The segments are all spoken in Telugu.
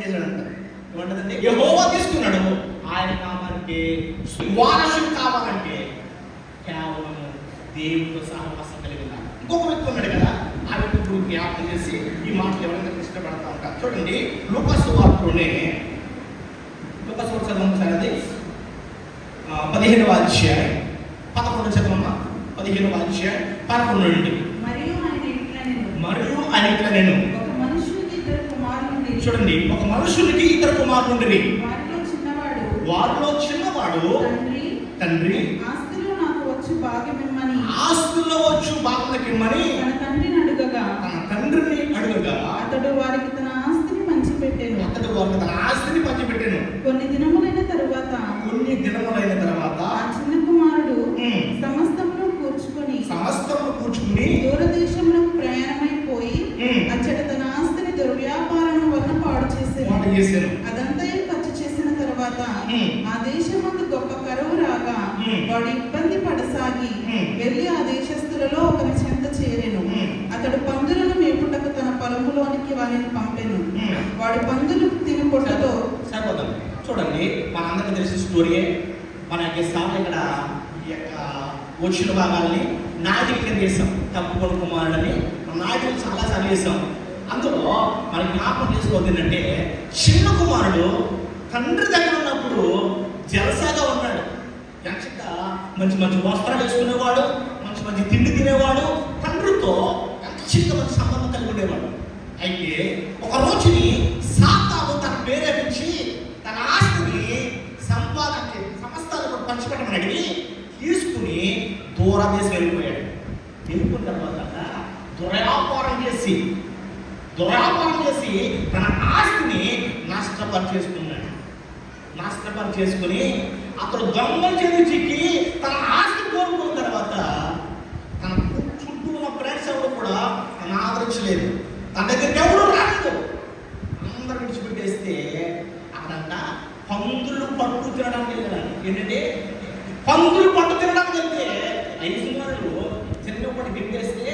చేశాడంట. ఏమంటదంటే యహోవా తీసుకున్నాడు. ఆయన నామానికి వారసుడు కావాలంటే కేవలం దేవుడితో సహవాసం కలిగి ఉండాలి ఇంకొక వ్యక్తి ఉన్నాడు కదా ఆ వ్యక్తి ఇప్పుడు జ్ఞాపకం చేసి ఈ మాటలు ఎవరైనా ఇష్టపడతా ఉంటారు. చూడండి లూకస్ వార్తలోనే లూకస్ వార్త చదవండి సార్ అది. పదిహేనవ అధ్యాయం పదకొండు చదవమ్మా. పదిహేనవ అధ్యాయం పదకొండు నుండి. మరియు ఆయన ఇట్లా నేను మరియు ఆయన ఇట్లా నేను ఒక మనుషునికి ఇద్దరు కుమారులు చూడండి ఒక మనుషునికి ఇద్దరు కుమారుండ్రి వారిలో చిన్నవాడు. తండ్రి తండ్రి. ఆస్తిలో నాకు వచ్చి భాగ్యమిమ్మని. ఆస్తుల్లో వచ్చు బాగులకిమ్మని తన తండ్రిని అడుగగా. తన తండ్రిని అడుగగా అతడు వారికి తన ఆస్తిని పంచిపెట్టెను. అతడు వారికి తన ఆస్తిని పంచిపెట్టాను. కొన్ని దినములైన తరువాత కొన్ని దినములైన వారిని పంపెను. వాడు పందులు తిని పొట్టతో సరిపోతాం చూడండి మనందరికీ తెలిసిన స్టోరీయే మన యొక్క సార్ ఇక్కడ ఈ యొక్క వచ్చిన భాగాల్ని కింద చేసాం తప్పుకొని కుమారుడని నాటికలు చాలా సార్లు చేసాం అందులో మనకి జ్ఞాపకం చేసుకోవద్దు ఏంటంటే చిన్న కుమారుడు తండ్రి దగ్గర ఉన్నప్పుడు జలసాగా ఉన్నాడు. ఎంచక్క మంచి మంచి వస్త్రాలు వేసుకునేవాడు మంచి మంచి తిండి తినేవాడు తండ్రితో ఎంత చిన్న మంచి సంబంధం కలిగి ఉండేవాడు. అయితే ఒక రోజుని సాతాను తన పేరెపించి తన ఆస్తిని సంపాదన సమస్తాలు కూడా పంచిపెట్టమని అడిగి తీసుకుని దూరదేశం వెళ్ళిపోయాడు. వెళ్ళిపోయిన తర్వాత దుర్వ్యాపారం చేసి దుర్వ్యాపారం చేసి తన ఆస్తిని నష్టపరిచేసుకున్నాడు. నష్టపరిచేసుకుని అతడు దొంగలు చెంది చిక్కి తన ఆస్తి కోరుకున్న తర్వాత తన చుట్టూ ఉన్న ఫ్రెండ్స్ ఎవరు కూడా తను ఆదరించలేదు తన దగ్గరికి ఎవరు రాలేదు అందరూ విడిచిపెట్టేస్తే అక్కడంట పందులు పట్టు తినడానికి వెళ్ళాడు ఏంటంటే పందులు పట్టు తినడానికి వెళ్తే ఐదు సుమారులు చిన్నప్పటి గిండేస్తే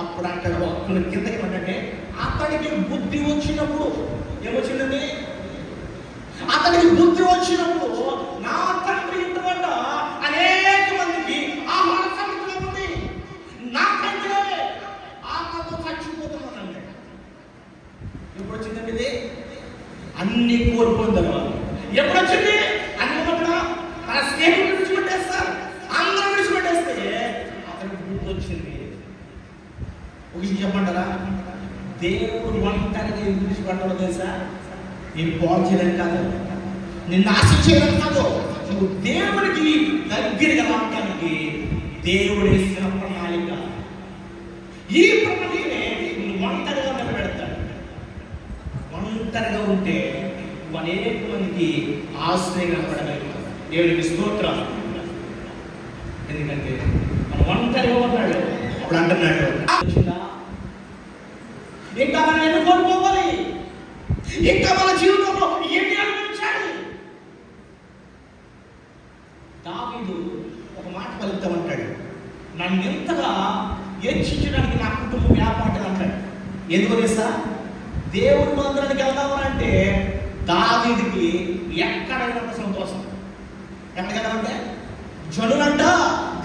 అప్పుడు అక్కడ ఒక్కడు కిందకి పడ్డంటే అతనికి బుద్ధి వచ్చినప్పుడు ఏమొచ్చిందండి అతనికి బుద్ధి వచ్చినప్పుడు నా తండ్రి ఇంటి వద్ద అనేక మందికి ఆహార సమస్య ఉంది నాకైతే ఆకలితో చచ్చిపోతున్నానండి ఎప్పుడు వచ్చిందండి ఇది అన్ని కోల్పోయిన తర్వాత ఎప్పుడు వచ్చింది అన్ని పట్ల తన స్నేహితులు విడిచిపెట్టేస్తారు అందరూ విడిచిపెట్టేస్తే అతనికి బుద్ధి వచ్చింది ఒక విషయం చెప్పంటారా దేవుడు ఒంటరిగా ఎందుకు విడిచిపెట్టాలో తెలుసా నేను బాగు చేయడానికి కాదు. నిన్ను ఆశ చేయడానికి కాదు. నువ్వు దేవుడికి దగ్గరగా రావడానికి దేవుడి ఇస్తున్న ప్రణాళిక. ఈ ప్రణాళికనే నువ్వు ఒంటరిగా నిలబెడతాడు. ఒంటరిగా ఉంటే నువ్వు అనేక మందికి ఆశ్రయంగా పడగలుగుతావు దేవుడికి స్తోత్రం ఎందుకంటే మనం ఒంటరిగా ఉన్నాడు. అప్పుడు అంటున్నాడు? ఇంకా మనం ఎన్ని కోల్పోవాలి ఇంకా మన జీవితంలో ఏంటి అనుభవించాలి దావీదు ఒక మాట పలుకుతామంటాడు. నన్ను ఎంతగా హెచ్చించడానికి నా కుటుంబం వ్యాపారం అంటాడు. ఎందుకు తెలుసా? దేవుడి మందిరానికి వెళ్దామని అంటే దావీదికి ఎక్కడైనా సంతోషం. ఎక్కడికెళ్ళామంటే జనులంట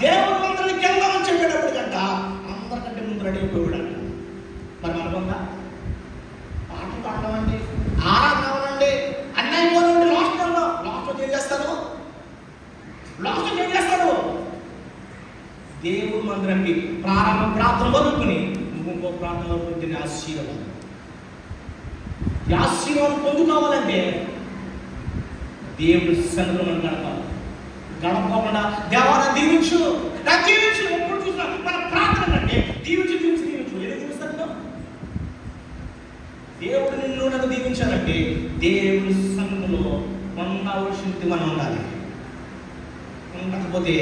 దేవుడి మందిరానికి వెళ్దామని చెప్పేటప్పటికంట అందరికంటే ముందు రెడీ అయిపోయాడంట మరి మనకుందా పాటలు పాడమండి ఆరాధన అవ్వాలండి అన్నీ అయిపోవాలండి లాస్ట్లో లాస్ట్లో ఏం చేస్తారు లాస్ట్లో ఏం చేస్తారు దేవుడు మందిరానికి ప్రారంభ ప్రార్థన వదులుకుని ఇంకో ప్రార్థన వదులుకుని ఆశీర్వాదం. ఈ ఆశీర్వాదం పొందుకోవాలంటే దేవుడు సన్నిధిలో మనం గడపాలి. గడపకుండా దేవాన్ని దీవించు నా దీవించు ఎప్పుడు చూసినా మన ప్రార్థన అంటే దీవించు దీవించు దీవించు. ఏదో చూస్తాను దేవుడు నిన్ను నన్ను దీవించాలంటే దేవుడి సన్నిధిలో ఉండవలసింది మనం ఉండాలి. ఉండకపోతే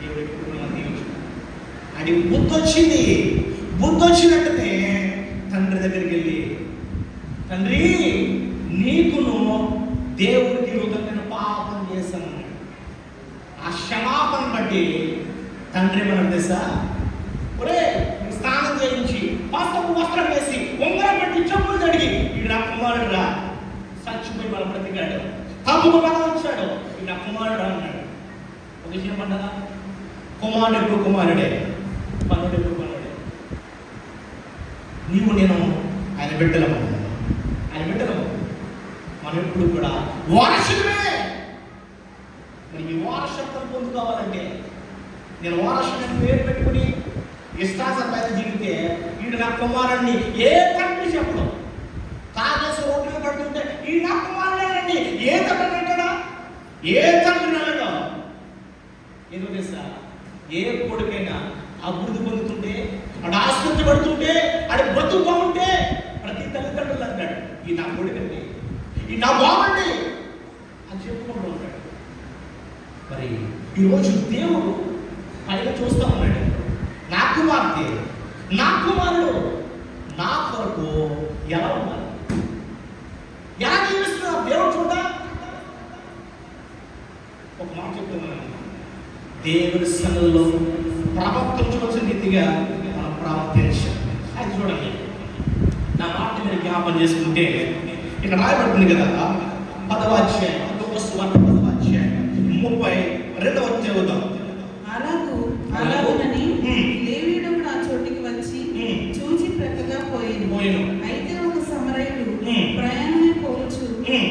దేవుడు ఎప్పుడు మనం దీవించు అది బుద్ధి వచ్చింది బుద్ధి వచ్చినట్టునే తండ్రి దగ్గరికి వెళ్ళి తండ్రి నీకును దేవుడికి విరుద్ధమైన పాపం చేశాను. ఆ క్షమాపణ బట్టి తండ్రి మనం తెలుసా? ఒరే స్నానం చేయించి వస్త్రపు వస్త్రం వేసి ఉంగరం పెట్టి చెప్పులు జరిగి ఇది నా కుమారుడు రా. సచ్చిపోయి మన బ్రతికాడు. తప్పుకు తప్పుగా వచ్చాడు. ఈ నా కుమారుడు అన్నాడు. ఒక విషయం పండదా కుమారుడు కుమారుడే. నేను ఆయన బిడ్డలము ఆయన బిడ్డలము మనం ఎప్పుడు కూడా వారసులమే. మరి ఈ వారసత్వం పొందుకోవాలంటే నేను వారసుని పేరు పెట్టుకుని ఇష్టాసపైన జీవితే వీడు నా కుమారుణ్ణి ఏ తండ్రి చెప్పడం. తాగేసి రోడ్డు పడుతుంటే ఈ నా కుమారుడేనండి. ఏ తండ్రి అంటాడా? ఏ తండ్రి అనడా ఎందుకు తెలుసా? ఏ కొడుకైనా అభివృద్ధి పొందుతుంటే అటు ఆసుపత్రి పడుతుంటే అటు బ్రతుకు బాగుంటే ప్రతి తల్లిదండ్రులు అంటాడు ఈ నా కొడుకండి ఈ నా బాగుండి అని చెప్పుకుంటూ ఉంటాడు. మరి ఈరోజు దేవుడు పైన చూస్తా ఉన్నాడు. నా కుమార్తె నా కుమారుడు నా కొరకు ఎలా ఉన్నారు? ఎలా జీవిస్తున్నారు? దేవుడు చూడ ఒక మాట చెప్తున్నాను. దేవుని సన్నిధిలో ప్రవర్తించవలసిన రీతిగా ప్రవర్తించాలి అది చూడండి నా మాట మీరు జ్ఞాపం చేసుకుంటే ఇక్కడ రాయబడుతుంది కదా పదవాధ్యాయం ఒక స్వార్థ పదవాధ్యాయం ముప్పై రెండవ చదువుతాం అలాగూ అలాగునని. లేవీయుడు ఆ చోటికి వచ్చి. చూచి ప్రక్కగా పోయింది పోయిను అయితే ఒక సమరయుడు. ప్రయాణమే పోవచ్చు.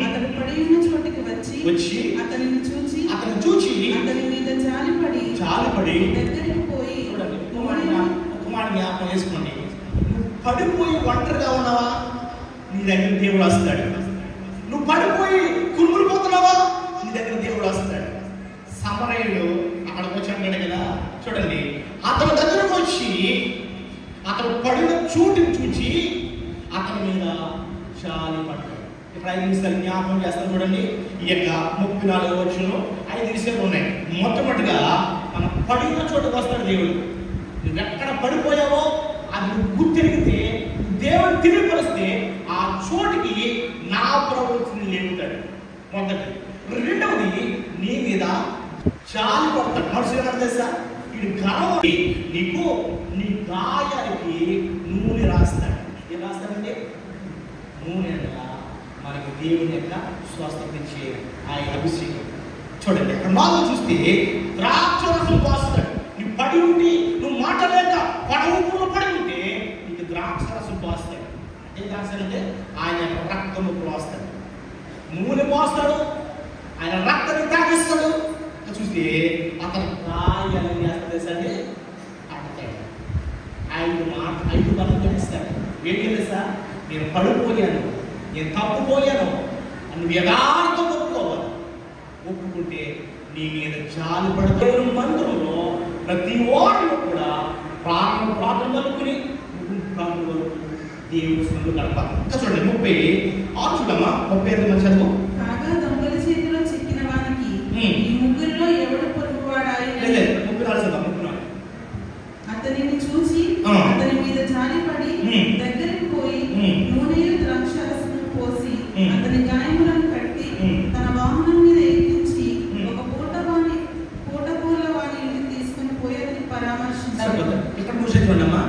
అతడు పడి ఉన్న చోటికి వచ్చి వచ్చి అతనిని చూచి అతను చూచి అతని మీద జాలిపడి చాలుపడి దగ్గరికి పోయి మాట జ్ఞాపకం చేసుకోండి. నువ్వు పడిపోయి ఒంటరిగా ఉన్నావా? నీ దగ్గర దేవుడు వస్తాడు. నువ్వు పడిపోయి కురుములు పోతున్నావా? నీ దగ్గర దేవుడు వస్తాడు. సమరయుడు అక్కడికి వచ్చి అన్నాడు కదా చూడండి. అతని దగ్గరకు వచ్చి అతను పడిన చోటుని చూచి అతని మీద చాలి పడ్డాడు. ఇప్పుడు జ్ఞాపకం చేస్తాను చూడండి. ఈ యొక్క ముప్పై నాలుగు వచ్చిన ఐదు విషయాలు ఉన్నాయి. మొట్టమొదటిగా మనం పడిన చోటుకు వస్తాడు దేవుడు. ఎక్కడ పడిపోయావో అది నువ్వు తిరిగితే దేవుడు తెలియపరిస్తే ఆ చోటికి నా ప్రవృత్తిని లేపుతాడు. మొదటి రెండవది నీ మీద చాలు పడతాడు. మనుషులు ఏమన్నా తెలుసా? ఇది గర్వం నీకు నీ గాయానికి నూనె రాస్తాడు. ఏం రాస్తాడంటే నూనె అనగా మనకి దేవుని యొక్క స్వస్థత ఆ ఆయన అభిషేకం. చూడండి అక్కడ మాలో చూస్తే ద్రాక్ష రసం పోస్తాడు నీ పడి ఉండి మాట లేక పడవకులో పడి ఉంటే నీకు ద్రాక్షరసం పోస్తాడు. ఏ ద్రాక్షరంటే ఆయన రక్తము పోస్తాడు. నూనె పోస్తాడు ఆయన రక్తం తాగిస్తాడు. చూస్తే అతను గాయాలు చేస్తాడు అంటే ఐదు మాట ఐదు పనులు తెలుస్తాడు. ఏం తెలుసా? నేను పడిపోయాను నేను తప్పుపోయాను అని యథార్థం ఒప్పుకోవాలి. ఒప్పుకుంటే నీ మీద చాలు పడితే మంత్రంలో ప్రతి వాడిలో కూడా ప్రాణం ప్రాణం వలుకుని ప్రాణం వరకు దేవుడు సొంత గడపాలి ఇంకా చూడండి ముప్పై ఆరు చూడమ్మా ముప్పై ఐదు మంది చదువు. కాగా దొంగల చేతిలో చిక్కిన వానికి. ఈ ముగ్గురిలో ఎవడు పొరుగువాడాయి? లేదు, నాలుగు చదువు అతనిని చూసి. అతని మీద జాలిపడి ఉమ్. దగ్గరికి పోయి ఉమ్. నూనె ద్రాక్షరసము పోసి ఉమ్. అతని గాయములను కట్టి ఉమ్. తన వాహనం మీద ఎక్కించి ఉమ్. ఒక పూట వాణి పూట పూల వాణి ఇంటికి తీసుకుని పోయి అతని పరామర్శించాడు సరిపోతుంది. ఇక్కడ చూసే చూడమ్మా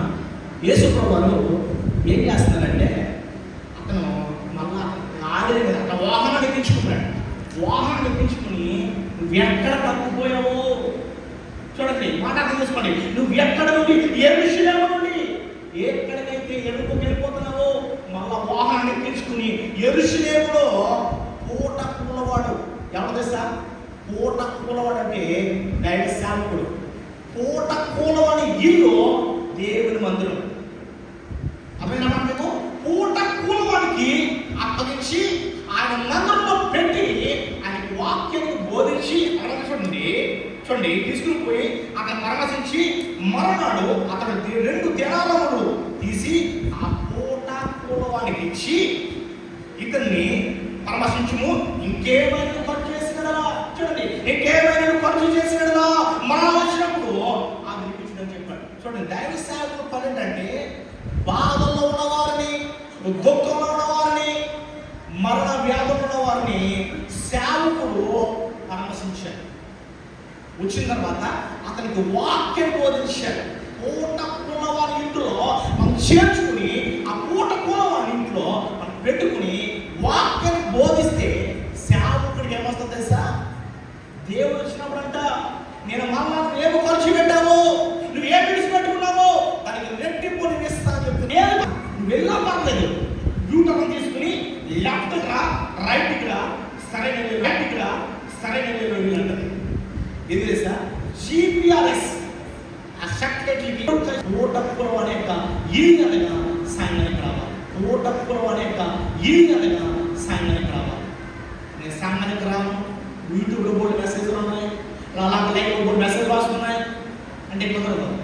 యేసు వారు ఏం చేస్తున్నారంటే అతను మళ్ళా ఆడిన మీద అక్కడ వాహనం ఎక్కించుకున్నాడు వాహనం ఎక్కించుకుని నువ్వు ఎక్కడ తప్పిపోయావో చూడండి మాట అర్థం చేసుకోండి నువ్వు ఎక్కడ నుండి? ఏ విషయంలో నుండి. ఎక్కడికైతే ఎరుపుకి వెళ్ళిపోతున్నావో మళ్ళా వాహనాన్ని ఎక్కించుకుని ఎరుషులేములో పూట కూలవాడు. ఎవరు తెలుసా? పూట కూలవాడు అంటే దైవ సేవకుడు పూట కూలవాడి ఇల్లు దేవుని మందిరం అర్థమైనా మీకు పూట కూలవాడికి అప్పగించి ఆయన మందిరంలో పెట్టి ఆయనకి వాక్యం బోధించి అక్కడ చూడండి చూడండి తీసుకుని పోయి అక్కడ పరామర్శించి మరణాడు అతను రెండు దినాలములు తీసి ఆ పూట కూలవానికి ఇచ్చి ఇతన్ని పరామర్శించుము ఇంకేమైనా ఖర్చు చేసినదా? చూడండి ఇంకేమైనా ఖర్చు చేసినదా? మరణ వచ్చినప్పుడు అది వినిపించిందని చెప్పాడు. చూడండి దైవ సేవకు పని ఏంటంటే బాధల్లో ఉన్నవారిని దుఃఖంలో ఉన్నవారిని మరణ వ్యాధులు ఉన్నవారిని వారిని సేవకుడు పరామర్శించాడు వచ్చిన తర్వాత అతనికి వాక్యం బోధించాడు. పూట వారి ఇంట్లో మనం చేర్చుకుని ఆ పూట వారి ఇంట్లో మనం పెట్టుకుని వాక్యం బోధిస్తే సేవకుడికి ఏమొస్తుంది దేవుడు వచ్చినప్పుడంట నేను మళ్ళా ఏమో ఖర్చు పెట్టావు నువ్వు ఏం విడిచిపెట్టుకున్నావో దానికి రెట్టింపు నేను ఇస్తాను చెప్తున్నా నువ్వు వెళ్ళా పర్లేదు యూటర్న్ తీసుకుని లెఫ్ట్ రా రైట్ రా సరైన రైట్ రా సరైన వెళ్ళంటది ఇది తెలుసా? జీపీఆర్ఎస్. ఆ సెక్రటరీకి ఓటప్పురం అనే యొక్క ఇల్లు అనగా సాయంత్రం రావాలి. ఓటప్పురం అనే యొక్క ఇల్లు అనగా సాయంత్రం రావాలి. నేను సాయంత్రం రాను. యూట్యూబ్లో బోర్డు మెసేజ్లు ఉన్నాయి. అలాగే లైవ్ బోర్డు మెసేజ్ రాసుకున్నాయి. అంటే కుదరదు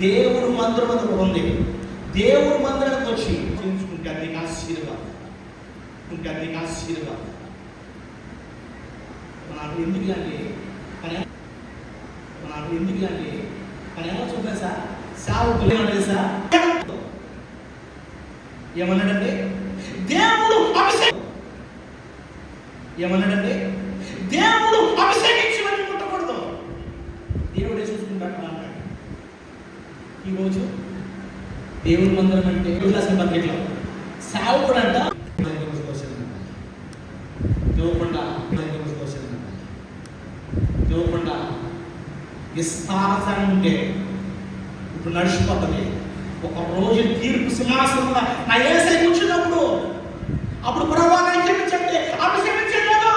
దేవుడు మందిరం అని ఒకటి ఉంది. దేవుడు మందిరానికి వచ్చి ఉంచుకుంటే అది నీకు ఆశీర్వాదం ఉంటే అది నీకు ఆశీర్వాదం ఎందుకంటే ఎందుకు అంటే పని నాకు ఎందుకు అంటే పని ఏమో చూద్దాం సార్. సావుకులు ఏమన్నది సార్? ఏమన్నాడంటే దేవుడు అభిషేకం ఏమన్నాడంటే దేవుడు అభిషేకించమని ముట్టకూడదు. దేవుడే చూసుకుంటాడు అన్నాడు. ఈరోజు దేవుడి మందిరం అంటే రాసిన పత్రికలో సావుకుడు అంట విస్తారసాన్ని ఉంటే ఇప్పుడు నడిచిపోతుంది. ఒక రోజు తీర్పు సింహాసనం నా ఏసై కూర్చున్నప్పుడు అప్పుడు ప్రభా నాకు క్షమించండి అభిషేకించలేదు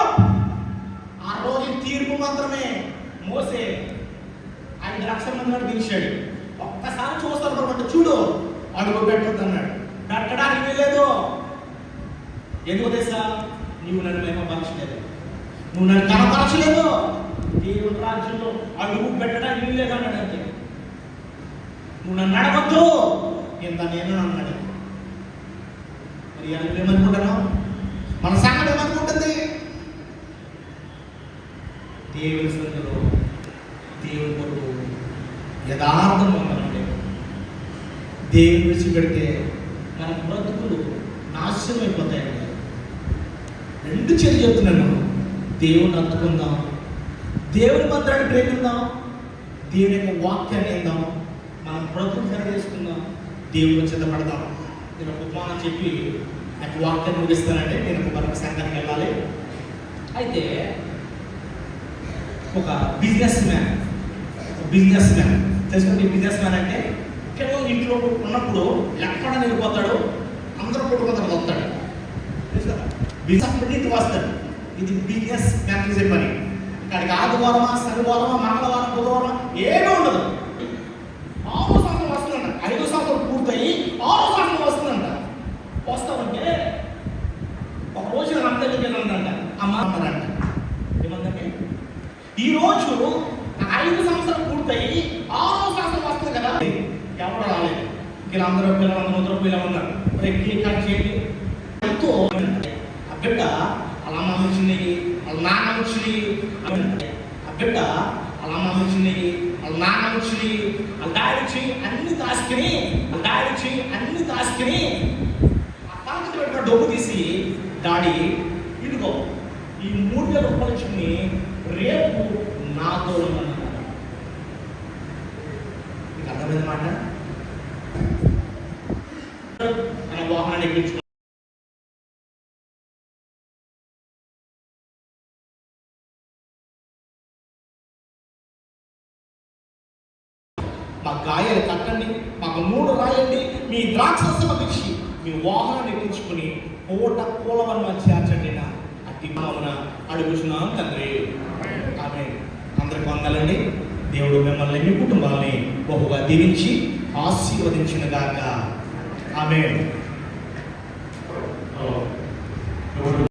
ఆ రోజు తీర్పు మాత్రమే మోసే ఐదు లక్షల మంది నడిపించాడు ఒక్కసారి చూస్తారు అనమాట చూడు. అడుగు పెట్టద్దు అన్నాడు పెట్టడానికి వెళ్ళలేదు ఎందుకు తెలుసా? నీవు నన్ను మేమపరచలేదు నువ్వు నన్ను కనపరచలేదు. దేవుని రాజ్యంలో అడుగు పెట్టడానికి వీలేదు అన్నాడు అంతే నువ్వు నన్ను నడవద్దు ఇంత నేను అన్నాడు మరి అని ఏమనుకుంటున్నావు మన సంగతి ఏమనుకుంటుంది? దేవుని సంగతిలో దేవుని కొరకు యథార్థం ఉండాలంటే దేవుని విడిచిపెడితే మన బ్రతుకులు నాశనం అయిపోతాయండి రెండు చెల్లి చెప్తున్నాను దేవుని అందుకుందాం దేవుని మంత్రాన్ని ప్రేమిద్దాం దేవుని యొక్క వాక్యాన్ని ఇందాం మనం ప్రభుత్వం సరిచేసుకుందాం దేవుని సిద్ధపడదాం. నేను ఒక ఉపమానం చెప్పి నాకు వాక్యాన్ని ముగిస్తానంటే నేను ఒక మరొక సంఘానికి వెళ్ళాలి. అయితే ఒక బిజినెస్ మ్యాన్ బిజినెస్ మ్యాన్. తెలుసుకుంటే బిజినెస్ మ్యాన్ అంటే కేవలం ఇంట్లో ఉన్నప్పుడు ఎక్కడ నిలిపోతాడు అందరూ కొట్టుకుంటాడు వస్తాడు. తెలుసు కదా? బిజినెస్ వస్తాడు ఇది బిజినెస్ మ్యాన్ చేసే పని. కానీ ఆదివారమా శనివారమా మంగళవారం బుధవారం ఏమీ ఉండదు. ఆరు సంవత్సరం వస్తుందంట. ఐదు సంవత్సరం పూర్తయి ఆరు సంవత్సరం వస్తుందంట. వస్తామంటే ఒక రోజు నా అమ్మ దగ్గరికి అమ్మ అన్నారంట. ఏమందంటే ఈ రోజు ఐదు సంవత్సరం పూర్తయి ఆరో సంవత్సరం వస్తుంది కదా. ఎవరు రాలేదు. అందరూ పిల్లలందరూ అందరూ పిల్లలు ఉన్నారు. రేపు కేక్ కట్ చేయండి ఎంతో ఆ బిడ్డ అలా అమ్మ వాళ్ళ నాన్న వచ్చింది ఆ బిడ్డ వాళ్ళ అమ్మ వచ్చింది వాళ్ళ నాన్న వచ్చింది వాళ్ళ డాడీ వచ్చి అన్ని దాచుకుని వాళ్ళ డాడీ వచ్చి అన్ని దాచుకుని ఆ తాకట్టు పెట్టిన డబ్బు తీసి డాడీ ఇదిగో ఈ మూడు వేల రూపాయలు ఇచ్చుకుని రేపు నాతో ఉండమన్నారు మీకు అర్థమైన మాట? వాహనాన్ని ఎక్కించుకో. మా గాయాలు కట్టండి మాకు మూడు రాయండి మీ ద్రాక్ష తెచ్చి మీ వాహనాన్ని ఎక్కించుకుని పూట పూలవన్న చేర్చండి నా అట్టి భావన అడుగుతున్నాం తండ్రి. ఆమె అందరికి వందాలండి దేవుడు మిమ్మల్ని మీ కుటుంబాలని బహుగా దీవించి ఆశీర్వదించిన గాక ఆమె ఎవరు?